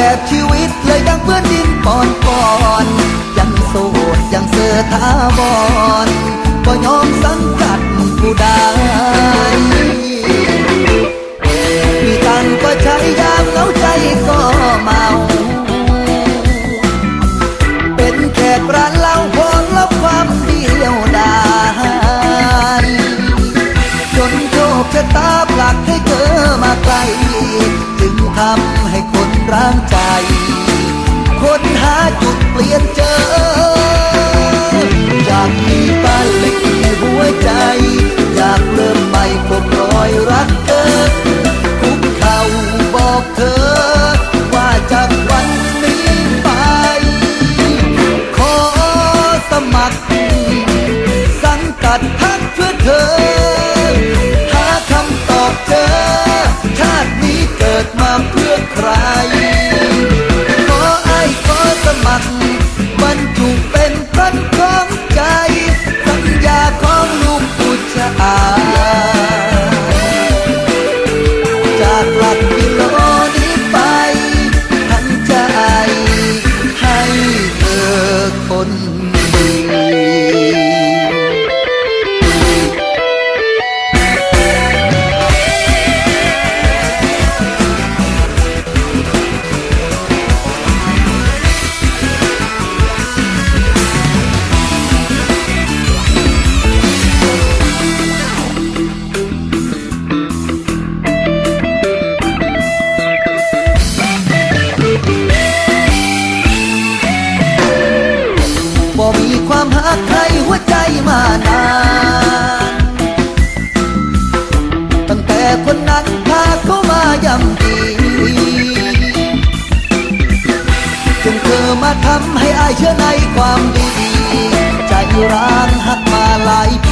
แบบชีวิตเลยดังเพื่อนดินปอนปอนยังโสดยังเสือทาบอนก็ยอมสังกัดผู้ใดมีตังก็ใช้ยามเหงาใจก็เมา เป็นแขกร้านเหล้าพอลบความเดียวดจนโชคชะตาผลให้เธอมาไกลจึงทำ ร้างใจ คนหาจุดเปลี่ยนเจอจากมีบ้านเล็กในหัวใจ อยากเริ่มใหม่พบรอยรักเธอคุกเข่าบอกเธอ ว่าจากวันนี้ไป ขอสมัคร สังกัดพักเพื่อเธอากหลักกิโลนี้ไปทันใจให้เธอคนดี ทำให้อายเชื่อในความดีใจร้างหักมาหลาย